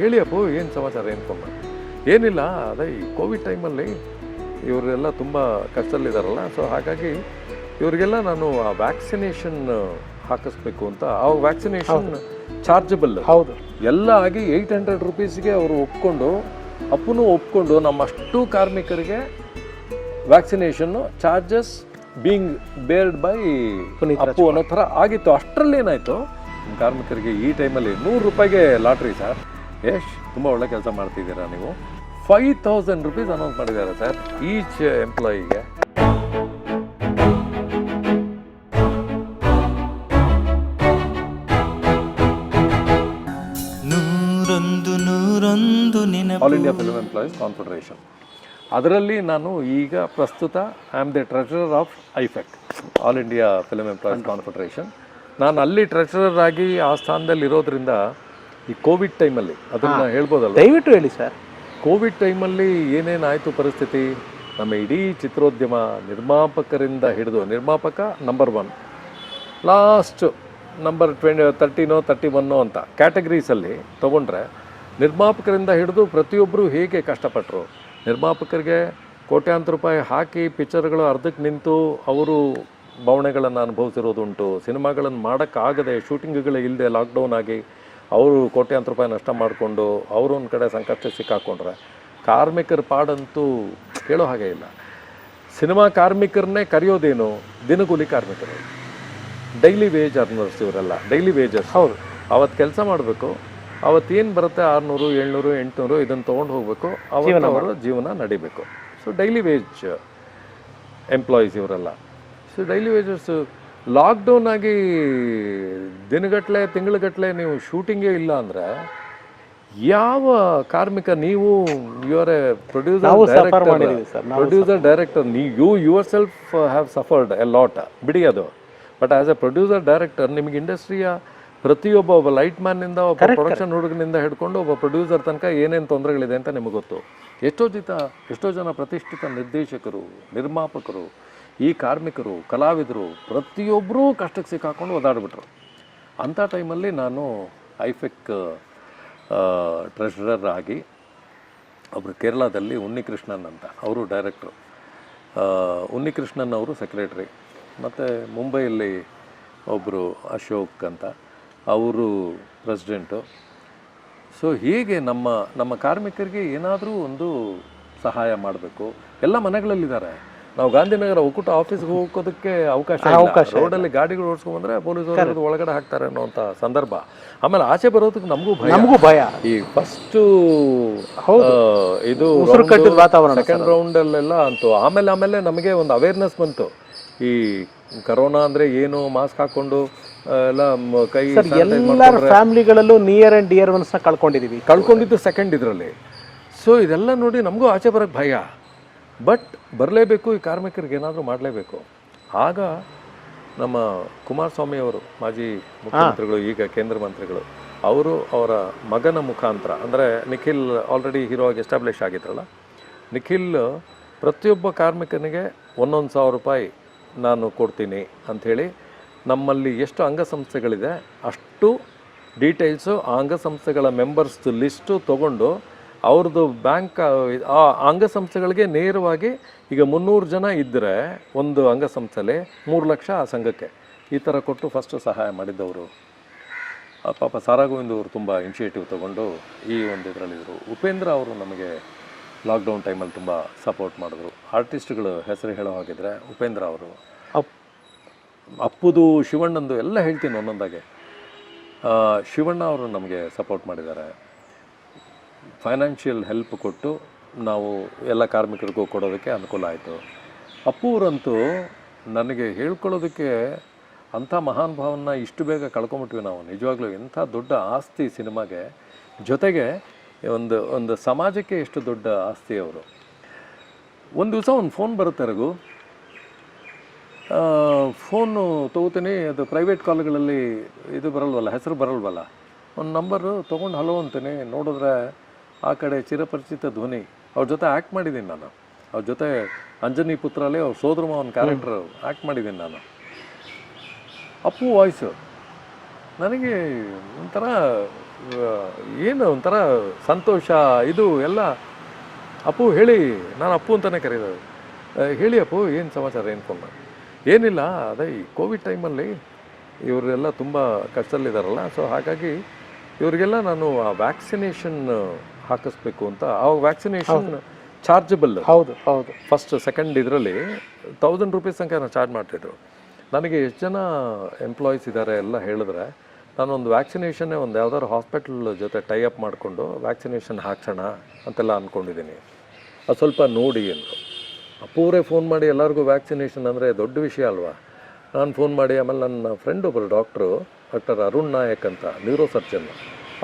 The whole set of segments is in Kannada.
ಹೇಳಿ ಅಪ್ಪು ಏನು ಸಮಾಚಾರ ಏನು ಫೋನ್ ಮಾಡಿ ಏನಿಲ್ಲ ಅದೇ ಈ ಕೋವಿಡ್ ಟೈಮಲ್ಲಿ ಇವರೆಲ್ಲ ತುಂಬ ಕಷ್ಟದಲ್ಲಿದ್ದಾರಲ್ಲ ಸೊ ಹಾಗಾಗಿ ಇವರಿಗೆಲ್ಲ ನಾನು ಆ ವ್ಯಾಕ್ಸಿನೇಷನ್ ಹಾಕಿಸ್ಬೇಕು ಅಂತ ಆ ವ್ಯಾಕ್ಸಿನೇಷನ್ ಚಾರ್ಜಬಲ್ ಹೌದು. ಎಲ್ಲ ಆಗಿ ಏಯ್ಟ್ ಹಂಡ್ರೆಡ್ ರುಪೀಸ್ಗೆ ಅವರು ಒಪ್ಕೊಂಡು ಅಪ್ಪನೂ ಒಪ್ಕೊಂಡು ನಮ್ಮಷ್ಟು ಕಾರ್ಮಿಕರಿಗೆ vaccination charges being beared by Appu ಅನ್ನೋ ಥರ ಆಗಿತ್ತು. ಅಷ್ಟರಲ್ಲಿ ಏನಾಯಿತು ಕಾರ್ಮಿಕರಿಗೆ ಈ ಟೈಮಲ್ಲಿ ನೂರು ರೂಪಾಯಿಗೆ ಲಾಟ್ರಿ ಸರ್ ಯಶ್ ತುಂಬ ಒಳ್ಳೆ ಕೆಲಸ ಮಾಡ್ತಿದ್ದೀರಾ ನೀವು? ಫೈವ್ ತೌಸಂಡ್ ರುಪೀಸ್ ಅನೌನ್ಸ್ ಮಾಡಿದ್ದಾರೆ ಸರ್ ಈಚ್ ಎಂಪ್ಲಾಯಿಗೆ ನೂರೊಂದು ನೂರೊಂದು all India film employees confederation ಅದರಲ್ಲಿ ನಾನು ಈಗ ಪ್ರಸ್ತುತ I am the treasurer of IFEC all India film employees confederation ನಾನು ಅಲ್ಲಿ ಟ್ರೆಷರರ್ ಆಗಿ ಆ ಸ್ಥಾನದಲ್ಲಿ ಇರೋದ್ರಿಂದ ಈ ಕೋವಿಡ್ ಟೈಮಲ್ಲಿ ಅದನ್ನು ಹೇಳ್ಬೋದಲ್ಲ ದಯವಿಟ್ಟು ಹೇಳಿ ಸರ್. ಕೋವಿಡ್ ಟೈಮಲ್ಲಿ ಏನೇನಾಯಿತು ಪರಿಸ್ಥಿತಿ? ನಮ್ಮ ಇಡೀ ಚಿತ್ರೋದ್ಯಮ ನಿರ್ಮಾಪಕರಿಂದ ಹಿಡಿದು ನಿರ್ಮಾಪಕ number one last number twenty ತರ್ಟಿನೋ thirty ಒನ್ನೋ ಅಂತ ಕ್ಯಾಟಗರೀಸಲ್ಲಿ ತೊಗೊಂಡ್ರೆ ನಿರ್ಮಾಪಕರಿಂದ ಹಿಡಿದು ಪ್ರತಿಯೊಬ್ಬರು ಹೇಗೆ ಕಷ್ಟಪಟ್ಟರು ನಿರ್ಮಾಪಕರಿಗೆ ಕೋಟ್ಯಾಂತರ ರೂಪಾಯಿ ಹಾಕಿ ಪಿಕ್ಚರ್ಗಳು ಅರ್ಧಕ್ಕೆ ನಿಂತು ಅವರು ಭಾವನೆಗಳನ್ನು ಅನುಭವಿಸಿರೋದುಂಟು ಸಿನಿಮಾಗಳನ್ನು ಮಾಡೋಕ್ಕಾಗದೆ ಶೂಟಿಂಗ್ಗಳು ಇಲ್ಲದೆ ಲಾಕ್ಡೌನ್ ಆಗಿ ಅವರು ಕೋಟ್ಯಾಂತರ ರೂಪಾಯಿ ನಷ್ಟ ಮಾಡಿಕೊಂಡು ಅವರು ಒಂದು ಕಡೆ ಸಂಕಷ್ಟ ಸಿಕ್ಕಾಕೊಂಡ್ರೆ ಕಾರ್ಮಿಕರ ಪಾಡಂತೂ ಕೇಳೋ ಹಾಗೆ ಇಲ್ಲ. ಸಿನಿಮಾ ಕಾರ್ಮಿಕರನ್ನೇ ಕರೆಯೋದೇನು? ದಿನಗೂಲಿ ಕಾರ್ಮಿಕರು. ಡೈಲಿ ವೇಜ್ ಅರ್ನರ್ಸ್ ಇವರೆಲ್ಲ ಡೈಲಿ ವೇಜಸ್. ಹೌದು. ಅವತ್ತು ಕೆಲಸ ಮಾಡಬೇಕು ಅವತ್ತೇನು ಬರುತ್ತೆ ಆರುನೂರು ಏಳ್ನೂರು ಎಂಟುನೂರು ಇದನ್ನು ತೊಗೊಂಡು ಹೋಗಬೇಕು ಅವರ ಅವರು ಜೀವನ ನಡಿಬೇಕು. ಸೊ ಡೈಲಿ ವೇಜ್ ಎಂಪ್ಲಾಯೀಸ್ ಇವರೆಲ್ಲ. ಸೊ ಡೈಲಿ ವೇಜಸ್ ಲಾಕ್ಡೌನ್ ಆಗಿ ದಿನಗಟ್ಟಲೆ ತಿಂಗಳಗಟ್ಟಲೆ ನೀವು ಶೂಟಿಂಗೇ ಇಲ್ಲ ಅಂದರೆ ಯಾವ ಕಾರ್ಮಿಕ ನೀವು your a producer sir, producer director ನೀ you yourself have suffered a lot ಬಿಡಿ ಅದು. But as a producer director ನಿಮಗೆ ಇಂಡಸ್ಟ್ರಿಯ ಪ್ರತಿಯೊಬ್ಬ ಒಬ್ಬ ಲೈಟ್ ಮ್ಯಾನ್ನಿಂದ ಒಬ್ಬ ಪ್ರೊಡಕ್ಷನ್ ಹುಡುಗನಿಂದ ಹಿಡ್ಕೊಂಡು ಒಬ್ಬ ಪ್ರೊಡ್ಯೂಸರ್ ತನಕ ಏನೇನು ತೊಂದರೆಗಳಿದೆ ಅಂತ ನಿಮಗೆ ಗೊತ್ತು. ಎಷ್ಟೋ ಜಿತ ಎಷ್ಟೋ ಜನ ಪ್ರತಿಷ್ಠಿತ ನಿರ್ದೇಶಕರು ನಿರ್ಮಾಪಕರು ಈ ಕಾರ್ಮಿಕರು, ಕಲಾವಿದರು ಪ್ರತಿಯೊಬ್ಬರೂ ಕಷ್ಟಕ್ಕೆ ಸಿಕ್ಕಾಕೊಂಡು ಒದಾಡ್ಬಿಟ್ರು ಅಂಥ ಟೈಮಲ್ಲಿ ನಾನು ಐಫೆಕ್ ಟ್ರೆಷರರ್ ಆಗಿ ಒಬ್ಬರು ಕೇರಳದಲ್ಲಿ ಉನ್ನಿಕೃಷ್ಣನ್ ಅಂತ. ಅವರು ಡೈರೆಕ್ಟ್ರು. ಉನ್ನಿಕೃಷ್ಣನ್ ಅವರು ಸೆಕ್ರೆಟ್ರಿ. ಮತ್ತು ಮುಂಬೈಯಲ್ಲಿ ಒಬ್ಬರು ಅಶೋಕ್ ಅಂತ. ಅವರು ಪ್ರೆಸಿಡೆಂಟು. ಸೊ, ಹೀಗೆ ನಮ್ಮ ನಮ್ಮ ಕಾರ್ಮಿಕರಿಗೆ ಏನಾದರೂ ಒಂದು ಸಹಾಯ ಮಾಡಬೇಕು. ಎಲ್ಲ ಮನೆಗಳಲ್ಲಿದ್ದಾರೆ. ನಾವು ಗಾಂಧಿನಗರ ಒಕ್ಕೂಟ ಆಫೀಸ್ಗೆ ಹೋಗೋದಕ್ಕೆ ಅವಕಾಶ ಅವಕಾಶ ರೋಡಲ್ಲಿ ಗಾಡಿಗಳು ಓಡಿಸ್ಕೊಂಡ್ಬಂದ್ರೆ ಪೊಲೀಸರು ಒಳಗಡೆ ಹಾಕ್ತಾರೆ ಅನ್ನೋಂಥ ಸಂದರ್ಭ. ಆಮೇಲೆ ಆಚೆ ಬರೋದಕ್ಕೆ ನಮಗೂ ಭಯ. ನಮಗೂ ಭಯ. ಈ ಫಸ್ಟ್ ಇದು ಕಟ್ಟಿದ ವಾತಾವರಣ ಸೆಕೆಂಡ್ ರೌಂಡ್ ಅಲ್ಲೆಲ್ಲ ಅಂತು ಆಮೇಲೆ ಆಮೇಲೆ ನಮಗೆ ಒಂದು ಅವೇರ್ನೆಸ್ ಬಂತು. ಈ ಕರೋನಾ ಅಂದ್ರೆ ಏನು ಮಾಸ್ಕ್ ಹಾಕೊಂಡು ಎಲ್ಲ ಕೈ ಎಲ್ಲ ಎಲ್ಲರ ಫ್ಯಾಮಿಲಿಗಳಲ್ಲೂ ನಿಯರ್ ಅಂಡ್ ಡಿಯರ್ ಒನ್ಸ್ನ ಕಳ್ಕೊಂಡಿದೀವಿ. ಕಳ್ಕೊಂಡಿದ್ದು ಸೆಕೆಂಡ್ ಇದರಲ್ಲಿ. ಸೊ ಇದೆಲ್ಲ ನೋಡಿ ನಮಗೂ ಆಚೆ ಬರೋಕ್ಕೆ ಭಯ. ಬಟ್ ಬರಲೇಬೇಕು ಈ ಕಾರ್ಮಿಕರಿಗೆ ಏನಾದರೂ ಮಾಡಲೇಬೇಕು. ಆಗ ನಮ್ಮ ಕುಮಾರಸ್ವಾಮಿ ಅವರು ಮಾಜಿ ಮುಖ್ಯಮಂತ್ರಿಗಳು ಈಗ ಕೇಂದ್ರ ಮಂತ್ರಿಗಳು ಅವರು ಅವರ ಮಗನ ಮುಖಾಂತರ ಅಂದರೆ ನಿಖಿಲ್ ಆಲ್ರೆಡಿ ಹೀರೋ ಆಗಿ ಎಸ್ಟಾಬ್ಲಿಷ್ ಆಗಿದ್ರಲ್ಲ ನಿಖಿಲ್ ಪ್ರತಿಯೊಬ್ಬ ಕಾರ್ಮಿಕನಿಗೆ ಒಂದೊಂದು ಸಾವಿರ ರೂಪಾಯಿ ನಾನು ಕೊಡ್ತೀನಿ ಅಂಥೇಳಿ ನಮ್ಮಲ್ಲಿ ಎಷ್ಟು ಅಂಗಸಂಸ್ಥೆಗಳಿದೆ ಅಷ್ಟು ಡೀಟೇಲ್ಸು ಆ ಅಂಗಸಂಸ್ಥೆಗಳ ಮೆಂಬರ್ಸ್ದು ಲಿಸ್ಟು ತೊಗೊಂಡು ಅವ್ರದ್ದು ಬ್ಯಾಂಕ್ ಆ ಅಂಗಸಂಸ್ಥೆಗಳಿಗೆ ನೇರವಾಗಿ ಈಗ ಮುನ್ನೂರು ಜನ ಇದ್ದರೆ ಒಂದು ಅಂಗಸಂಸ್ಥೆಲಿ ಮೂರು ಲಕ್ಷ ಆ ಸಂಘಕ್ಕೆ. ಈ ಥರ ಕೊಟ್ಟು ಫಸ್ಟು ಸಹಾಯ ಮಾಡಿದ್ದವರು. ಪಾಪ ಸಾರಾ ಗೋವಿಂದ್ ಅವರು ತುಂಬ ಇನಿಷಿಯೇಟಿವ್ ತೊಗೊಂಡು ಈ ಒಂದು ಇದರಲ್ಲಿದ್ದರು ಉಪೇಂದ್ರ ಅವರು ನಮಗೆ ಲಾಕ್ಡೌನ್ ಟೈಮಲ್ಲಿ ತುಂಬ ಸಪೋರ್ಟ್ ಮಾಡಿದ್ರು. ಆರ್ಟಿಸ್ಟ್ಗಳು ಹೆಸರು ಹೇಳೋ ಹಾಗಿದ್ರೆ ಉಪೇಂದ್ರ ಅವರು. ಅಪ್- ಅಪ್ಪುದು ಶಿವಣ್ಣಂದು ಎಲ್ಲ ಹೇಳ್ತೀನಿ ಒಂದೊಂದಾಗೆ. ಶಿವಣ್ಣ ಅವರು ನಮಗೆ ಸಪೋರ್ಟ್ ಮಾಡಿದ್ದಾರೆ. ಫೈನಾನ್ಷಿಯಲ್ ಹೆಲ್ಪ್ ಕೊಟ್ಟು ನಾವು ಎಲ್ಲ ಕಾರ್ಮಿಕರಿಗೂ ಕೊಡೋದಕ್ಕೆ ಅನುಕೂಲ ಆಯಿತು. ಅಪ್ಪೂರಂತೂ ನನಗೆ ಹೇಳ್ಕೊಳ್ಳೋದಕ್ಕೆ ಅಂಥ ಮಹಾನ್ ಭಾವನ ಇಷ್ಟು ಬೇಗ ಕಳ್ಕೊಂಬಿಟ್ವಿ ನಾವು. ನಿಜವಾಗ್ಲೂ ಎಂಥ ದೊಡ್ಡ ಆಸ್ತಿ ಸಿನಿಮಾಗೆ ಜೊತೆಗೆ ಒಂದು ಒಂದು ಸಮಾಜಕ್ಕೆ ಎಷ್ಟು ದೊಡ್ಡ ಆಸ್ತಿ ಅವರು. ಒಂದು ದಿವಸ ಒಂದು ಫೋನ್ ಬರುತ್ತೆ ರಘು. ಫೋನು ತೊಗೋತೀನಿ, ಅದು ಪ್ರೈವೇಟ್ ಕಾಲ್ಗಳಲ್ಲಿ ಇದು ಬರಲ್ವಲ್ಲ, ಹೆಸರು ಬರಲ್ವಲ್ಲ. ಒಂದು ನಂಬರು ತೊಗೊಂಡು ಹಲೋ ಅಂತೀನಿ. ನೋಡಿದ್ರೆ ಆ ಕಡೆ ಚಿರಪರಿಚಿತ ಧ್ವನಿ ಅವ್ರ ಜೊತೆ ಆ್ಯಕ್ಟ್ ಮಾಡಿದ್ದೀನಿ ನಾನು. ಅವ್ರ ಜೊತೆ ಅಂಜನಿ ಪುತ್ರಲ್ಲೇ ಅವ್ರ ಸೋದರ ಒಂದು ಕ್ಯಾರೆಕ್ಟರ್ ಆ್ಯಕ್ಟ್ ಮಾಡಿದ್ದೀನಿ ನಾನು. ಅಪ್ಪು ವಾಯ್ಸು ನನಗೆ ಒಂಥರ ಏನು ಒಂಥರ ಸಂತೋಷ ಇದು ಎಲ್ಲ. ಅಪ್ಪು ಹೇಳಿ ನಾನು ಅಪ್ಪು ಅಂತಲೇ ಕರೀದು ಹೇಳಿ ಅಪ್ಪು ಏನು ಸಮಾಚಾರ ಏನು ಫೋನ್ ಏನಿಲ್ಲ ಅದೇ ಈ ಕೋವಿಡ್ ಟೈಮಲ್ಲಿ ಇವರೆಲ್ಲ ತುಂಬ ಕಷ್ಟದಲ್ಲಿದ್ದಾರಲ್ಲ ಸೊ ಹಾಗಾಗಿ ಇವರಿಗೆಲ್ಲ ನಾನು ಆ ವ್ಯಾಕ್ಸಿನೇಷನ್ ಹಾಕಿಸ್ಬೇಕು ಅಂತ. ಆ ವ್ಯಾಕ್ಸಿನೇಷನ್ ಚಾರ್ಜಬಲ್ ಹೌದು ಹೌದು. ಫಸ್ಟ್ ಸೆಕೆಂಡ್ ಇದರಲ್ಲಿ ತೌಸಂಡ್ ರುಪೀಸ್ ತನಕ ನಾನು ಚಾರ್ಜ್ ಮಾಡ್ತಿದ್ರು. ನನಗೆ ಎಷ್ಟು ಜನ ಎಂಪ್ಲಾಯೀಸ್ ಇದ್ದಾರೆ ಎಲ್ಲ ಹೇಳಿದ್ರೆ ನಾನೊಂದು ವ್ಯಾಕ್ಸಿನೇಷನ್ನೇ ಒಂದು ಯಾವ್ದಾದ್ರು ಹಾಸ್ಪಿಟಲ್ ಜೊತೆ ಟೈ ಅಪ್ ಮಾಡಿಕೊಂಡು ವ್ಯಾಕ್ಸಿನೇಷನ್ ಹಾಕ್ಸೋಣ ಅಂತೆಲ್ಲ ಅಂದ್ಕೊಂಡಿದ್ದೀನಿ ಅದು ಸ್ವಲ್ಪ ನೋಡಿ ಅಂದರು. ಪೂರೇ ಫೋನ್ ಮಾಡಿ ಎಲ್ಲರಿಗೂ ವ್ಯಾಕ್ಸಿನೇಷನ್ ಅಂದರೆ ದೊಡ್ಡ ವಿಷಯ ಅಲ್ವಾ? ನಾನು ಫೋನ್ ಮಾಡಿ ಆಮೇಲೆ ನನ್ನ ಫ್ರೆಂಡ್ ಒಬ್ಬರು ಡಾಕ್ಟ್ರು ಡಾಕ್ಟರ್ ಅರುಣ್ ನಾಯಕ್ ಅಂತ ನ್ಯೂರೋ ಸರ್ಜನ್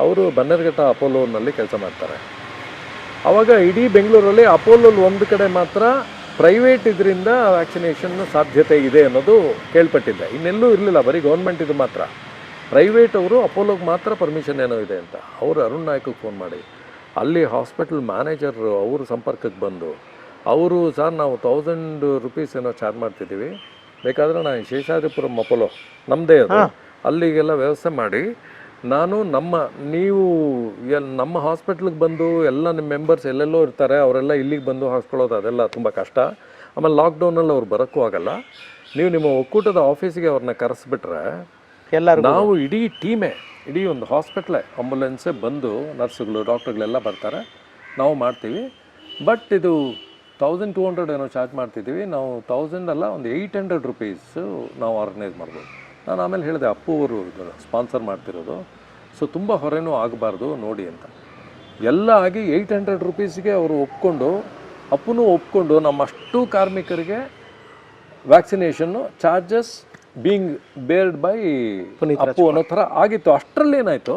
ಅವರು ಬನ್ನರ್ಘಟ್ಟ ಅಪೋಲೋನಲ್ಲಿ ಕೆಲಸ ಮಾಡ್ತಾರೆ. ಅವಾಗ ಇಡೀ ಬೆಂಗಳೂರಲ್ಲಿ ಅಪೋಲೋಲ್ ಒಂದು ಕಡೆ ಮಾತ್ರ ಪ್ರೈವೇಟ್ ಇದರಿಂದ ವ್ಯಾಕ್ಸಿನೇಷನ್ ಸಾಧ್ಯತೆ ಇದೆ ಅನ್ನೋದು ಕೇಳ್ಪಟ್ಟಿದ್ದೆ. ಇನ್ನೆಲ್ಲೂ ಇರಲಿಲ್ಲ ಬರೀ ಗೌರ್ಮೆಂಟ್ ಇದು ಮಾತ್ರ. ಪ್ರೈವೇಟ್ ಅವರು ಅಪೋಲೋಗೆ ಮಾತ್ರ ಪರ್ಮಿಷನ್ ಏನೋ ಇದೆ ಅಂತ. ಅವರು ಅರುಣ್ ನಾಯ್ಕಿಗೆ ಫೋನ್ ಮಾಡಿ ಅಲ್ಲಿ ಹಾಸ್ಪಿಟಲ್ ಮ್ಯಾನೇಜರ್ ಅವರು ಸಂಪರ್ಕಕ್ಕೆ ಬಂದು ಅವರು ಸರ್ ನಾವು ತೌಸಂಡ್ ರುಪೀಸ್ ಏನೋ ಚಾರ್ಜ್ ಮಾಡ್ತಿದ್ದೀವಿ ಬೇಕಾದರೆ ನಾನು ಶೇಷಾದ್ರಿಪುರಂ ಅಪೋಲೋ ನಮ್ಮದೇ ಅದು. ಅಲ್ಲಿಗೆಲ್ಲ ವ್ಯವಸ್ಥೆ ಮಾಡಿ ನಾನು ನಮ್ಮ ನೀವು ಎಲ್ ನಮ್ಮ ಹಾಸ್ಪಿಟ್ಲಿಗೆ ಬಂದು ಎಲ್ಲ ನಿಮ್ಮ ಮೆಂಬರ್ಸ್ ಎಲ್ಲೆಲ್ಲೋ ಇರ್ತಾರೆ ಅವರೆಲ್ಲ ಇಲ್ಲಿಗೆ ಬಂದು ಹಾಕ್ಸ್ಕೊಳ್ಳೋದು ಅದೆಲ್ಲ ತುಂಬ ಕಷ್ಟ. ಆಮೇಲೆ ಲಾಕ್ಡೌನಲ್ಲಿ ಅವ್ರು ಬರೋಕ್ಕೂ ಆಗಲ್ಲ. ನೀವು ನಿಮ್ಮ ಒಕ್ಕೂಟದ ಆಫೀಸಿಗೆ ಅವ್ರನ್ನ ಕರೆಸ್ಬಿಟ್ರೆ ಎಲ್ಲರೂ ನಾವು ಇಡೀ ಟೀಮೇ ಇಡೀ ಒಂದು ಹಾಸ್ಪಿಟ್ಲೇ ಆಂಬುಲೆನ್ಸೇ ಬಂದು ನರ್ಸ್ಗಳು ಡಾಕ್ಟ್ರುಗಳೆಲ್ಲ ಬರ್ತಾರೆ. ನಾವು ಮಾಡ್ತೀವಿ. ಬಟ್ ಇದು ತೌಸಂಡ್ ಟೂ ಹಂಡ್ರೆಡ್ ಏನೋ ಚಾರ್ಜ್ ಮಾಡ್ತಿದ್ದೀವಿ. ನಾವು ತೌಸಂಡ್ ಅಲ್ಲ ಒಂದು ಏಯ್ಟ್ ಹಂಡ್ರೆಡ್ ರುಪೀಸು ನಾವು ಆರ್ಗನೈಸ್ ಮಾಡ್ಬೋದು. ನಾನು ಆಮೇಲೆ ಹೇಳಿದೆ ಅಪ್ಪು ಅವರು ಸ್ಪಾನ್ಸರ್ ಮಾಡ್ತಿರೋದು. ಸೊ ತುಂಬ ಹೊರೆನೂ ಆಗಬಾರ್ದು ನೋಡಿ ಅಂತ. ಎಲ್ಲ ಆಗಿ ಏಯ್ಟ್ ಹಂಡ್ರೆಡ್ ರುಪೀಸ್ಗೆ ಅವರು ಒಪ್ಕೊಂಡು ಅಪ್ಪನೂ ಒಪ್ಕೊಂಡು ನಮ್ಮಷ್ಟು ಕಾರ್ಮಿಕರಿಗೆ vaccination charges being beared by Appu ಅನ್ನೋ ಥರ ಆಗಿತ್ತು. ಅಷ್ಟರಲ್ಲಿ ಏನಾಯಿತು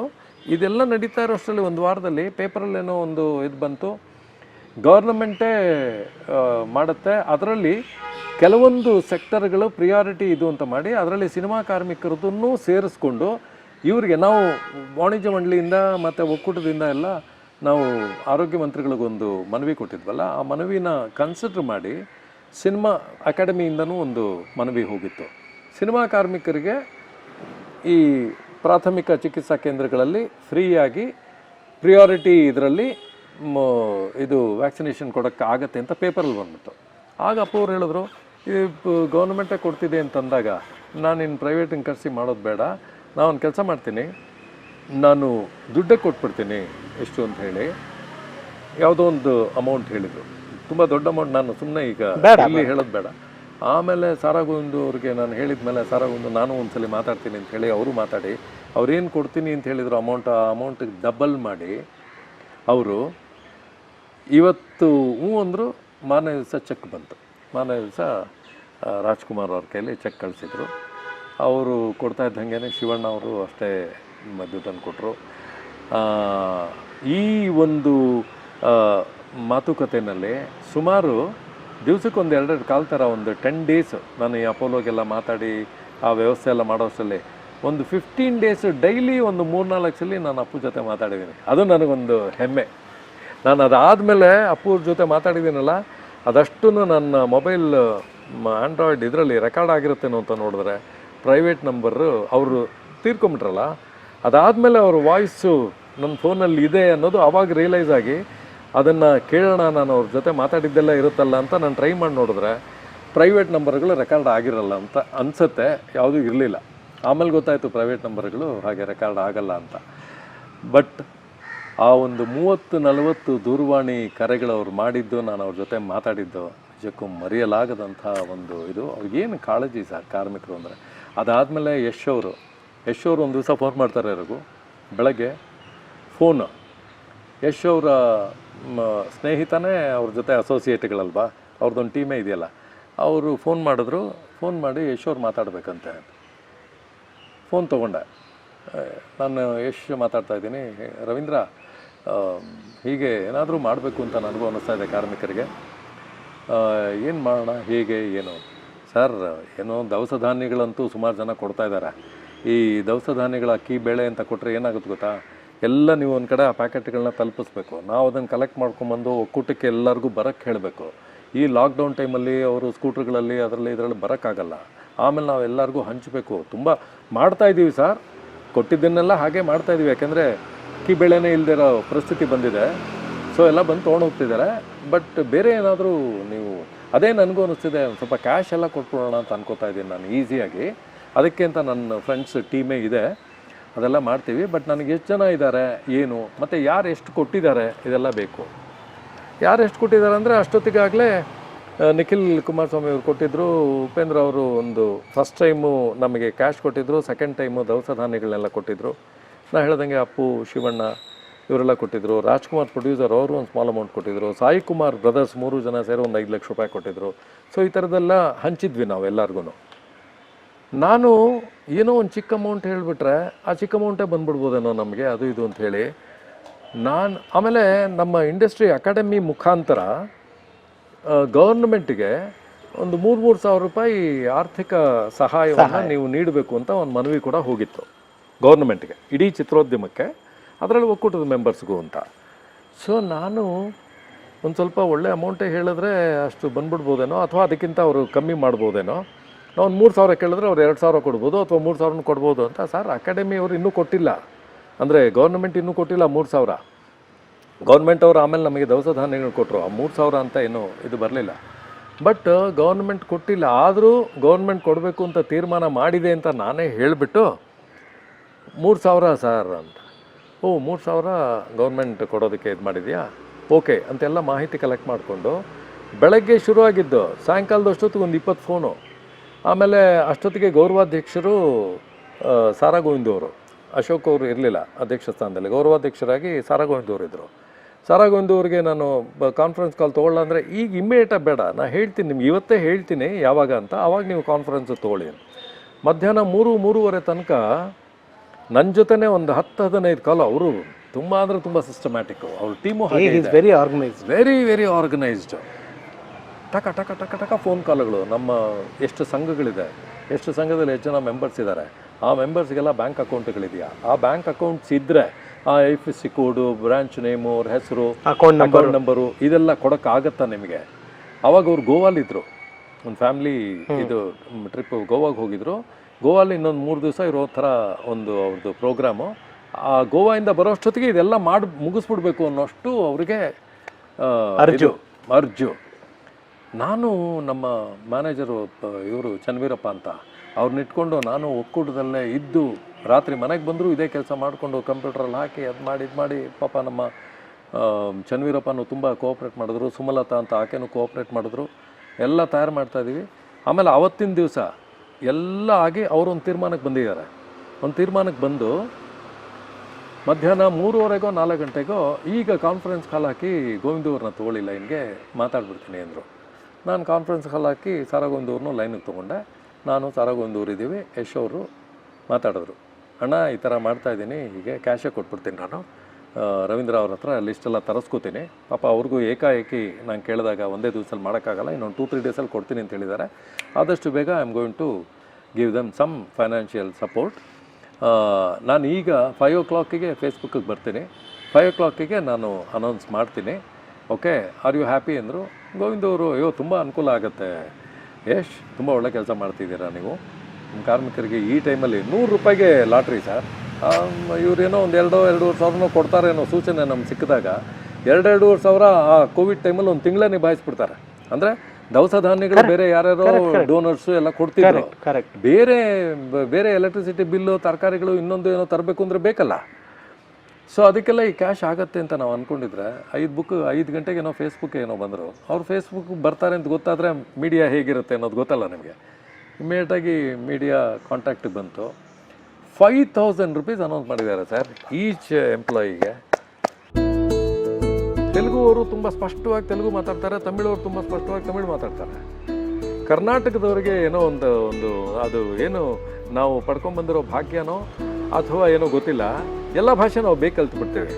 ಇದೆಲ್ಲ ನಡೀತಾ ಇರೋಷ್ಟರಲ್ಲಿ ಒಂದು ವಾರದಲ್ಲಿ ಪೇಪರಲ್ಲೇನೋ ಒಂದು ಇದು ಬಂತು. ಗೌರ್ನಮೆಂಟೇ ಮಾಡುತ್ತೆ. ಅದರಲ್ಲಿ ಕೆಲವೊಂದು ಸೆಕ್ಟರ್ಗಳು ಪ್ರಿಯಾರಿಟಿ ಇದು ಅಂತ ಮಾಡಿ ಅದರಲ್ಲಿ ಸಿನಿಮಾ ಕಾರ್ಮಿಕರದನ್ನು ಸೇರಿಸ್ಕೊಂಡು ಇವರಿಗೆ ನಾವು ವಾಣಿಜ್ಯ ಮಂಡಳಿಯಿಂದ ಮತ್ತು ಒಕ್ಕೂಟದಿಂದ ಎಲ್ಲ ನಾವು ಆರೋಗ್ಯ ಮಂತ್ರಿಗಳಿಗೊಂದು ಮನವಿ ಕೊಟ್ಟಿದ್ವಲ್ಲ, ಆ ಮನವಿನ ಕನ್ಸಿಡರ್ ಮಾಡಿ ಸಿನಿಮಾ ಅಕಾಡೆಮಿಯಿಂದನೂ ಒಂದು ಮನವಿ ಹೋಗಿತ್ತು. ಸಿನಿಮಾ ಕಾರ್ಮಿಕರಿಗೆ ಈ ಪ್ರಾಥಮಿಕ ಚಿಕಿತ್ಸಾ ಕೇಂದ್ರಗಳಲ್ಲಿ ಫ್ರೀಯಾಗಿ ಪ್ರಿಯಾರಿಟಿ ಇದರಲ್ಲಿ ಇದು ವ್ಯಾಕ್ಸಿನೇಷನ್ ಕೊಡೋಕ್ಕೆ ಆಗತ್ತೆ ಅಂತ ಪೇಪರಲ್ಲಿ ಬಂದ್ಬಿಟ್ಟು. ಆಗ ಅಪ್ಪ ಅವ್ರು ಹೇಳಿದ್ರು ಗೌರ್ಮೆಂಟೇ ಕೊಡ್ತಿದೆ ಅಂತಂದಾಗ ನಾನು ಇನ್ನು ಪ್ರೈವೇಟಿಂಗ್ ಕರೆಸಿ ಮಾಡೋದು ಬೇಡ. ನಾನು ಒಂದು ಕೆಲಸ ಮಾಡ್ತೀನಿ. ನಾನು ದುಡ್ಡೇ ಕೊಟ್ಬಿಡ್ತೀನಿ. ಎಷ್ಟು ಅಂತ ಹೇಳಿ. ಯಾವುದೋ ಒಂದು ಅಮೌಂಟ್ ಹೇಳಿದರು. ತುಂಬ ದೊಡ್ಡ ಅಮೌಂಟ್ ನಾನು ಸುಮ್ಮನೆ ಈಗ ಇಲ್ಲಿ ಹೇಳೋದು ಬೇಡ. ಆಮೇಲೆ ಸಾರಾಗೊಂದು ಅವ್ರಿಗೆ ನಾನು ಹೇಳಿದ ಮೇಲೆ ಸಾರಾಗೊಂದು ನಾನು ಒಂದ್ಸಲಿ ಮಾತಾಡ್ತೀನಿ ಅಂತ ಹೇಳಿ ಅವರು ಮಾತಾಡಿ. ಅವ್ರೇನು ಕೊಡ್ತೀನಿ ಅಂತ ಹೇಳಿದ್ರು ಅಮೌಂಟ್ ಆ ಅಮೌಂಟಿಗೆ ಡಬಲ್ ಮಾಡಿ. ಅವರು ಇವತ್ತು ಹ್ಞೂ ಅಂದರು ಮಾರನೇ ದಿವಸ ಚೆಕ್ ಬಂತು. ಮಾರನೇ ದಿವಸ ರಾಜ್ಕುಮಾರ್ ಅವ್ರ ಕೈಯಲ್ಲಿ ಚೆಕ್ ಕಳಿಸಿದ್ರು. ಅವರು ಕೊಡ್ತಾ ಇದ್ದಂಗೆ ಶಿವಣ್ಣ ಅವರು ಅಷ್ಟೇ ತಂದು ಕೊಟ್ಟರು ಈ ಒಂದು ಮಾತುಕತೆಯಲ್ಲಿ ಸುಮಾರು ದಿವ್ಸಕ್ಕೆ ಒಂದು ಎರಡೆರಡು ಕಾಲ ಥರ ಒಂದು ಟೆನ್ ಡೇಸ್ ನಾನು ಈ ಅಪೋಲೋಗೆಲ್ಲ ಮಾತಾಡಿ ಆ ವ್ಯವಸ್ಥೆ ಎಲ್ಲ ಮಾಡೋಷ್ಟರಲ್ಲಿ ಒಂದು ಫಿಫ್ಟೀನ್ ಡೇಸ್ ಡೈಲಿ ಒಂದು ಮೂರ್ನಾಲ್ಕು ಸಲ ನಾನು ಅಪ್ಪು ಜೊತೆ ಮಾತಾಡಿದ್ದೀನಿ. ಅದು ನನಗೊಂದು ಹೆಮ್ಮೆ. ನಾನು ಅದಾದಮೇಲೆ ಅಪ್ಪು ಜೊತೆ ಮಾತಾಡಿದ್ದೀನಲ್ಲ ಅದಷ್ಟು ನನ್ನ ಮೊಬೈಲ್ ಆ್ಯಂಡ್ರಾಯ್ಡ್ ಇದರಲ್ಲಿ ರೆಕಾರ್ಡ್ ಆಗಿರುತ್ತೇನೋ ಅಂತ ನೋಡಿದ್ರೆ ಪ್ರೈವೇಟ್ ನಂಬರು ಅವರು ತೀರ್ಕೊಂಬಿಟ್ರಲ್ಲ. ಅದಾದಮೇಲೆ ಅವ್ರ ವಾಯ್ಸು ನನ್ನ ಫೋನಲ್ಲಿ ಇದೆ ಅನ್ನೋದು ಆವಾಗ ರಿಯಲೈಸ್ ಆಗಿ ಅದನ್ನು ಕೇಳೋಣ ನಾನು ಅವ್ರ ಜೊತೆ ಮಾತಾಡಿದ್ದೆಲ್ಲ ಇರುತ್ತಲ್ಲ ಅಂತ ನಾನು ಟ್ರೈ ಮಾಡಿ ನೋಡಿದ್ರೆ ಪ್ರೈವೇಟ್ ನಂಬರ್ಗಳು ರೆಕಾರ್ಡ್ ಆಗಿರಲ್ಲ ಅಂತ ಅನಿಸುತ್ತೆ, ಯಾವುದೂ ಇರಲಿಲ್ಲ. ಆಮೇಲೆ ಗೊತ್ತಾಯಿತು ಪ್ರೈವೇಟ್ ನಂಬರ್ಗಳು ಹಾಗೆ ರೆಕಾರ್ಡ್ ಆಗಲ್ಲ ಅಂತ. ಬಟ್ ಆ ಒಂದು ಮೂವತ್ತು, ನಲವತ್ತು ದೂರವಾಣಿ ಕರೆಗಳು ಅವ್ರು ಮಾಡಿದ್ದು, ನಾನು ಅವ್ರ ಜೊತೆ ಮಾತಾಡಿದ್ದು, ನಿಜಕ್ಕೂ ಮರೆಯಲಾಗದಂಥ ಒಂದು ಇದು. ಅವ್ರಿಗೇನು ಕಾಳಜಿ ಸರ್ ಕಾರ್ಮಿಕರು ಅಂದರೆ? ಅದಾದಮೇಲೆ ಯಶ್ ಅವರು. ಯಶ್ ಅವರು ಒಂದು ದಿವಸ ಫೋನ್ ಮಾಡ್ತಾರೆ ರಘು ಬೆಳಗ್ಗೆ ಫೋನು. ಯಶ್ ಅವರ ಸ್ನೇಹಿತನೇ ಅವ್ರ ಜೊತೆ ಅಸೋಸಿಯೇಟ್ಗಳಲ್ವಾ ಅವ್ರದ್ದೊಂದು ಟೀಮೇ ಇದೆಯಲ್ಲ. ಅವರು ಫೋನ್ ಮಾಡಿದ್ರು. ಫೋನ್ ಮಾಡಿ ಯಶ್ ಅವ್ರು ಮಾತಾಡಬೇಕಂತೆ. ಫೋನ್ ತೊಗೊಂಡೆ. ನಾನು ಯಶ್ ಮಾತಾಡ್ತಾ ಇದ್ದೀನಿ. ರವೀಂದ್ರ ಹೀಗೆ ಏನಾದರೂ ಮಾಡಬೇಕು ಅಂತ ನನಗೂ ಅನ್ನಿಸ್ತಾ ಇದೆ ಕಾರ್ಮಿಕರಿಗೆ. ಏನು ಮಾಡೋಣ, ಹೇಗೆ, ಏನು? ಸರ್, ಏನೋ ದವಸ ಧಾನ್ಯಗಳಂತೂ ಸುಮಾರು ಜನ ಕೊಡ್ತಾ ಇದ್ದಾರೆ ಈ ದವಸ ಧಾನ್ಯಗಳ ಅಕ್ಕಿ, ಬೇಳೆ ಅಂತ ಕೊಟ್ಟರೆ ಏನಾಗುತ್ತೆ ಗೊತ್ತಾ? ಎಲ್ಲ ನೀವು ಒಂದು ಕಡೆ ಆ ಪ್ಯಾಕೆಟ್ಗಳನ್ನ ತಲುಪಿಸ್ಬೇಕು. ನಾವು ಅದನ್ನು ಕಲೆಕ್ಟ್ ಮಾಡ್ಕೊಂಬಂದು ಒಕ್ಕೂಟಕ್ಕೆ ಎಲ್ಲರಿಗೂ ಬರೋಕ್ಕೆ ಹೇಳಬೇಕು. ಈ ಲಾಕ್ಡೌನ್ ಟೈಮಲ್ಲಿ ಅವರು ಸ್ಕೂಟ್ರ್ಗಳಲ್ಲಿ, ಅದರಲ್ಲಿ, ಇದರಲ್ಲಿ ಬರೋಕ್ಕಾಗಲ್ಲ. ಆಮೇಲೆ ನಾವು ಎಲ್ಲರಿಗೂ ಹಂಚಬೇಕು. ತುಂಬ ಮಾಡ್ತಾಯಿದ್ದೀವಿ ಸರ್. ಕೊಟ್ಟಿದ್ದನ್ನೆಲ್ಲ ಹಾಗೆ ಮಾಡ್ತಾಯಿದ್ದೀವಿ ಯಾಕೆಂದರೆ ಅಕ್ಕಿ ಬೆಳೆನೇ ಇಲ್ದಿರೋ ಪರಿಸ್ಥಿತಿ ಬಂದಿದೆ. ಸೊ ಎಲ್ಲ ಬಂದು ತೊಗೊಂಡು ಹೋಗ್ತಿದ್ದಾರೆ. ಬಟ್ ಬೇರೆ ಏನಾದರೂ ನೀವು, ಅದೇ ನನಗೂ ಅನಿಸ್ತಿದೆ, ಒಂದು ಸ್ವಲ್ಪ ಕ್ಯಾಶ್ ಎಲ್ಲ ಕೊಟ್ಬಿಡೋಣ ಅಂತ ಅನ್ಕೋತಾ ಇದ್ದೀನಿ ನಾನು ಈಸಿಯಾಗಿ ಅದಕ್ಕೆ ಅಂತ ನನ್ನ ಫ್ರೆಂಡ್ಸ್ ಟೀಮೇ ಇದೆ. ಅದೆಲ್ಲ ಮಾಡ್ತೀವಿ. ಬಟ್ ನನಗೆ ಎಷ್ಟು ಜನ ಇದ್ದಾರೆ, ಏನು, ಮತ್ತು ಯಾರು ಎಷ್ಟು ಕೊಟ್ಟಿದ್ದಾರೆ, ಇದೆಲ್ಲ ಬೇಕು. ಯಾರು ಎಷ್ಟು ಕೊಟ್ಟಿದ್ದಾರೆ ಅಂದರೆ ಅಷ್ಟೊತ್ತಿಗಾಗಲೇ ನಿಖಿಲ್ ಕುಮಾರಸ್ವಾಮಿ ಅವರು ಕೊಟ್ಟಿದ್ದರು ಉಪೇಂದ್ರ ಅವರು ಒಂದು ಫಸ್ಟ್ ಟೈಮು ನಮಗೆ ಕ್ಯಾಶ್ ಕೊಟ್ಟಿದ್ದರು ಸೆಕೆಂಡ್ ಟೈಮು ದವಸ ಧಾನ್ಯಗಳನ್ನೆಲ್ಲ ಕೊಟ್ಟಿದ್ದರು ನಾ ಹೇಳ್ದಂಗೆ ಅಪ್ಪು ಶಿವಣ್ಣ ಇವರೆಲ್ಲ ಕೊಟ್ಟಿದ್ದರು ರಾಜ್ಕುಮಾರ್ ಪ್ರೊಡ್ಯೂಸರ್ ಅವರು ಒಂದು ಸ್ಮಾಲ್ ಅಮೌಂಟ್ ಕೊಟ್ಟಿದ್ದರು ಸಾಯಿ ಕುಮಾರ್ ಬ್ರದರ್ಸ್ ಮೂರು ಜನ ಸೇರಿ ಒಂದು ಐದು ಲಕ್ಷ ರೂಪಾಯಿ ಕೊಟ್ಟಿದ್ದರು ಸೊ ಈ ಥರದ್ದೆಲ್ಲ ಹಂಚಿದ್ವಿ ನಾವು ಎಲ್ಲರಿಗೂ ನಾನು ಏನೋ ಒಂದು ಚಿಕ್ಕ ಅಮೌಂಟ್ ಹೇಳಿಬಿಟ್ರೆ ಆ ಚಿಕ್ಕ ಅಮೌಂಟೇ ಬಂದ್ಬಿಡ್ಬೋದೇನೋ ನಮಗೆ ಅದು ಇದು ಅಂತ ಹೇಳಿ. ನಾನು ಆಮೇಲೆ ನಮ್ಮ ಇಂಡಸ್ಟ್ರಿ ಅಕಾಡೆಮಿ ಮುಖಾಂತರ ಗೌರ್ಮೆಂಟ್ಗೆ ಒಂದು ಮೂರು ಮೂರು ಸಾವಿರ ರೂಪಾಯಿ ಆರ್ಥಿಕ ಸಹಾಯವನ್ನು ನೀವು ನೀಡಬೇಕು ಅಂತ ಒಂದು ಮನವಿ ಕೂಡ ಹೋಗಿತ್ತು. ಗೌರ್ಮೆಂಟ್ಗೆ ಇಡೀ ಚಿತ್ರೋದ್ಯಮಕ್ಕೆ, ಅದರಲ್ಲಿ ಒಕ್ಕೂಟದ ಮೆಂಬರ್ಸ್ಗೂ ಅಂತ. ಸೊ ನಾನು ಒಂದು ಸ್ವಲ್ಪ ಒಳ್ಳೆ ಅಮೌಂಟೇ ಹೇಳಿದ್ರೆ ಅಷ್ಟು ಬಂದ್ಬಿಡ್ಬೋದೇನೋ, ಅಥವಾ ಅದಕ್ಕಿಂತ ಅವರು ಕಮ್ಮಿ ಮಾಡ್ಬೋದೇನೋ, ನಾವು ಒಂದು ಮೂರು ಸಾವಿರ ಕೇಳಿದ್ರೆ ಅವ್ರು ಎರಡು ಸಾವಿರ ಕೊಡ್ಬೋದು, ಅಥವಾ ಮೂರು ಸಾವಿರನೂ ಕೊಡ್ಬೋದು ಅಂತ. ಸರ್ ಅಕಾಡೆಮಿ ಅವರು ಇನ್ನೂ ಕೊಟ್ಟಿಲ್ಲ. ಅಂದರೆ ಗೌರ್ಮೆಂಟ್ ಇನ್ನೂ ಕೊಟ್ಟಿಲ್ಲ ಮೂರು ಸಾವಿರ. ಗೌರ್ಮೆಂಟ್ ಅವರು ಆಮೇಲೆ ನಮಗೆ ದವಸ ಧಾನ್ಯಗಳು ಕೊಟ್ಟರು ಆ ಮೂರು ಸಾವಿರ ಅಂತ ಏನು ಇದು ಬರಲಿಲ್ಲ. ಬಟ್ ಗೌರ್ಮೆಂಟ್ ಕೊಟ್ಟಿಲ್ಲ. ಆದರೂ ಗೌರ್ಮೆಂಟ್ ಕೊಡಬೇಕು ಅಂತ ತೀರ್ಮಾನ ಮಾಡಿದೆ ಅಂತ ನಾನೇ ಹೇಳಿಬಿಟ್ಟು ಮೂರು ಸಾವಿರ ಸರ್ ಅಂತ. ಓ, ಮೂರು ಸಾವಿರ ಗೌರ್ಮೆಂಟ್ ಕೊಡೋದಕ್ಕೆ ಇದು ಮಾಡಿದೆಯಾ? ಓಕೆ, ಅಂತೆಲ್ಲ ಮಾಹಿತಿ ಕಲೆಕ್ಟ್ ಮಾಡಿಕೊಂಡು ಬೆಳಗ್ಗೆ ಶುರುವಾಗಿದ್ದು ಸಾಯಂಕಾಲದಷ್ಟೊತ್ತಿಗೆ ಒಂದು ಇಪ್ಪತ್ತು ಫೋನು ಆಮೇಲೆ ಅಷ್ಟೊತ್ತಿಗೆ ಗೌರವಾಧ್ಯಕ್ಷರು ಸಾರಾ ಗೋವಿಂದ್ ಅವರು. ಅಶೋಕ್ ಅವರು ಇರಲಿಲ್ಲ ಅಧ್ಯಕ್ಷ ಸ್ಥಾನದಲ್ಲಿ. ಗೌರವಾಧ್ಯಕ್ಷರಾಗಿ ಸಾರಾ ಗೋವಿಂದವರು ಇದ್ದರು ಸಾರಾ ಗೋವಿಂದ್ ಅವರಿಗೆ ನಾನು ಕಾನ್ಫರೆನ್ಸ್ ಕಾಲ್ ತೊಗೊಳ್ಳ ಅಂದರೆ ಈಗ ಇಮ್ಮಿಡಿಯೇಟಾಗಿ ಬೇಡ. ನಾನು ಹೇಳ್ತೀನಿ ನಿಮ್ಗೆ ಇವತ್ತೇ ಹೇಳ್ತೀನಿ ಯಾವಾಗ ಅಂತ. ಆವಾಗ ನೀವು ಕಾನ್ಫರೆನ್ಸ್ ತೊಗೊಳ್ಳಿ ಮಧ್ಯಾಹ್ನ ಮೂರು, ಮೂರುವರೆ ತನಕ ನನ್ನ ಜೊತೆನೆ ಒಂದು ಹತ್ತು ಹದಿನೈದು ಕಾಲ ಅವರು ತುಂಬ ಅಂದರೆ ತುಂಬ ಸಿಸ್ಟಮ್ಯಾಟಿಕ್ ಅವ್ರ team very organised very very organised ಟಕ ಟಕ ಟಕ ಟಕ ಫೋನ್ ಕಾಲ್ಗಳು. ನಮ್ಮ ಎಷ್ಟು ಸಂಘಗಳಿದೆ ಎಷ್ಟು ಸಂಘದಲ್ಲಿ ಎಷ್ಟು ಜನ ಮೆಂಬರ್ಸ್ ಇದ್ದಾರೆ ಆ ಮೆಂಬರ್ಸ್ಗೆಲ್ಲ ಬ್ಯಾಂಕ್ ಅಕೌಂಟ್ಗಳಿದೆಯಾ ಆ ಬ್ಯಾಂಕ್ ಅಕೌಂಟ್ಸ್ ಇದ್ದರೆ ಆ F S C code branch name ಅವ್ರ ಹೆಸರು ಅಕೌಂಟ್ ನಂಬರ್ ನಂಬರು ಇದೆಲ್ಲ ಕೊಡೋಕ್ಕಾಗತ್ತಾ ನಿಮಗೆ? ಅವಾಗ ಅವ್ರು ಗೋವಾಲಿದ್ದರು ಒಂದು ಫ್ಯಾಮ್ಲಿ ಇದು ಟ್ರಿಪ್ ಗೋವಾಗೆ ಹೋಗಿದ್ರು. ಗೋವಾಲಿ ಇನ್ನೊಂದು ಮೂರು ದಿವಸ ಇರೋ ಥರ ಒಂದು ಅವ್ರದ್ದು ಪ್ರೋಗ್ರಾಮು. ಆ ಗೋವಾಯಿಂದ ಬರೋ ಅಷ್ಟೊತ್ತಿಗೆ ಇದೆಲ್ಲ ಮಾಡಿ ಮುಗಿಸ್ಬಿಡ್ಬೇಕು ಅನ್ನೋಷ್ಟು ಅವರಿಗೆ ಅರ್ಜು. ಅರ್ಜು. ನಾನು ನಮ್ಮ ಮ್ಯಾನೇಜರು ಇವರು ಚನ್ವೀರಪ್ಪ ಅಂತ ಅವ್ರನ್ನ ಇಟ್ಕೊಂಡು ನಾನು ಒಕ್ಕೂಟದಲ್ಲೇ ಇದ್ದು ರಾತ್ರಿ ಮನೆಗೆ ಬಂದರೂ ಇದೇ ಕೆಲಸ ಮಾಡಿಕೊಂಡು ಕಂಪ್ಯೂಟ್ರಲ್ಲಿ ಹಾಕಿ ಅದು ಮಾಡಿ ಇದು ಮಾಡಿ ಪಾಪ ನಮ್ಮ ಚನ್ವೀರಪ್ಪನೂ ತುಂಬ ಕೋಆಪ್ರೇಟ್ ಮಾಡಿದ್ರು ಸುಮಲತಾ ಅಂತ ಆಕೆನೂ ಕೋಆಪ್ರೇಟ್ ಮಾಡಿದ್ರು ಎಲ್ಲ ತಯಾರು ಮಾಡ್ತಾ ಇದ್ದೀವಿ ಆಮೇಲೆ ಅವತ್ತಿನ ದಿವಸ ಎಲ್ಲ ಆಗಿ ಅವರು ಒಂದು ತೀರ್ಮಾನಕ್ಕೆ ಬಂದಿದ್ದಾರೆ. ಒಂದು ತೀರ್ಮಾನಕ್ಕೆ ಬಂದು ಮಧ್ಯಾಹ್ನ ಮೂರುವರೆಗೋ ನಾಲ್ಕು ಗಂಟೆಗೋ ಈಗ ಕಾನ್ಫರೆನ್ಸ್ ಕಾಲ್ ಹಾಕಿ ಗೋವಿಂದ ಅವ್ರನ್ನ ತೊಗೊಳ್ಳಿ ಲೈನ್ಗೆ ಮಾತಾಡ್ಬಿಡ್ತೀನಿ ಅಂದರು. ನಾನು ಕಾನ್ಫರೆನ್ಸ್ ಕಾಲ್ ಹಾಕಿ ಸಾರಾಗೋವಿಂದ ಅವ್ರನ್ನೂ ಲೈನಿಗೆ ತೊಗೊಂಡೆ. ನಾನು ಸಾರಾಗೋವಿಂದ ಅವ್ರು ಇದ್ದೀವಿ, ಯಶ್ ಅವರು ಮಾತಾಡಿದ್ರು. ಅಣ್ಣ, ಈ ಥರ ಮಾಡ್ತಾಯಿದ್ದೀನಿ ಹೀಗೆ ಕ್ಯಾಶೇ ಕೊಟ್ಬಿಡ್ತೀನಿ ನಾನು. ರವೀಂದ್ರ ಅವ್ರ ಹತ್ರ ಲಿಸ್ಟೆಲ್ಲ ತರಿಸ್ಕೋತೀನಿ. ಪಾಪ ಅವ್ರಿಗೂ ಏಕಾಏಕಿ ನಾನು ಕೇಳಿದಾಗ ಒಂದೇ ದಿವಸದಲ್ಲಿ ಮಾಡೋಕ್ಕಾಗಲ್ಲ, ಇನ್ನೊಂದು ಟೂ ತ್ರೀ ಡೇಸಲ್ಲಿ ಕೊಡ್ತೀನಿ ಅಂತ ಹೇಳಿದ್ದಾರೆ. ಆದಷ್ಟು ಬೇಗ I am going to give them some financial support ನಾನು ಈಗ ಫೈವ್ ಓ ಕ್ಲಾಕಿಗೆ ಫೇಸ್ಬುಕ್ಕಿಗೆ ಬರ್ತೀನಿ. ಫೈವ್ ಓ ಕ್ಲಾಕಿಗೆ ನಾನು ಅನೌನ್ಸ್ ಮಾಡ್ತೀನಿ. ಓಕೆ ಆರ್ ಯು ಹ್ಯಾಪಿ ಅಂದರು, ಗೋವಿಂದ ಅವರು, ಅಯ್ಯೋ, ತುಂಬ ಅನುಕೂಲ ಆಗುತ್ತೆ. ಯಶ್, ತುಂಬ ಒಳ್ಳೆ ಕೆಲಸ ಮಾಡ್ತಿದ್ದೀರಾ ನೀವು? ನಿಮ್ಮ ಕಾರ್ಮಿಕರಿಗೆ ಈ ಟೈಮಲ್ಲಿ ನೂರು ರೂಪಾಯಿಗೆ ಲಾಟ್ರಿ ಸರ್. ಇವರೇನೋ ಒಂದು ಎರಡೋ, ಎರಡೂವರೆ ಸಾವಿರನೋ ಕೊಡ್ತಾರೇನೋ ಸೂಚನೆ ನಮ್ಗೆ ಸಿಕ್ಕಿದಾಗ ಎರಡೆರಡೂವರೆ ಸಾವಿರ ಆ ಕೋವಿಡ್ ಟೈಮಲ್ಲಿ ಒಂದು ತಿಂಗಳೇ ನಿಭಾಯಿಸ್ಬಿಡ್ತಾರೆ. ಅಂದರೆ ದವಸ ಧಾನ್ಯಗಳು ಬೇರೆ ಯಾರ್ಯಾರೋ ಡೋನರ್ಸ್ ಎಲ್ಲ ಕೊಡ್ತಿದ್ರು. ಕರೆಕ್ಟ್ ಬೇರೆ ಬೇರೆ ಎಲೆಕ್ಟ್ರಿಸಿಟಿ ಬಿಲ್ಲು ತರಕಾರಿಗಳು ಇನ್ನೊಂದು ಏನೋ ತರಬೇಕು ಅಂದ್ರೆ ಬೇಕಲ್ಲ. ಸೊ ಅದಕ್ಕೆಲ್ಲ ಈ ಕ್ಯಾಶ್ ಆಗತ್ತೆ ಅಂತ ನಾವು ಅಂದ್ಕೊಂಡಿದ್ರೆ ಐದು ಬುಕ್ ಐದು ಗಂಟೆಗೆ ಏನೋ ಫೇಸ್ಬುಕ್ ಏನೋ ಬಂದರು. ಅವ್ರು ಫೇಸ್ಬುಕ್ ಬರ್ತಾರೆ ಅಂತ ಗೊತ್ತಾದರೆ ಮೀಡಿಯಾ ಹೇಗಿರುತ್ತೆ ಅನ್ನೋದು ಗೊತ್ತಲ್ಲ ನಿಮಗೆ. ಇಮಿಡಿಯೇಟಾಗಿ ಮೀಡಿಯಾ ಕಾಂಟ್ಯಾಕ್ಟಿಗೆ ಬಂತು. ಫೈವ್ ತೌಸಂಡ್ ರುಪೀಸ್ ಅನೌನ್ಸ್ ಮಾಡಿದ್ದಾರೆ ಸರ್ ಈಚ್ ಎಂಪ್ಲಾಯಿಗೆ ತೆಲುಗು ಅವರು ತುಂಬ ಸ್ಪಷ್ಟವಾಗಿ ತೆಲುಗು ಮಾತಾಡ್ತಾರೆ, ತಮಿಳವರು ತುಂಬ ಸ್ಪಷ್ಟವಾಗಿ ತಮಿಳು ಮಾತಾಡ್ತಾರೆ. ಕರ್ನಾಟಕದವರಿಗೆ ಏನೋ ಒಂದು ಒಂದು, ಅದು ಏನು ನಾವು ಪಡ್ಕೊಂಡ್ಬಂದಿರೋ ಭಾಗ್ಯನೋ ಅಥವಾ ಏನೋ ಗೊತ್ತಿಲ್ಲ, ಎಲ್ಲ ಭಾಷೆ ನಾವು ಬೇಕು ಕಲ್ತ್ಬಿಡ್ತೇವೆ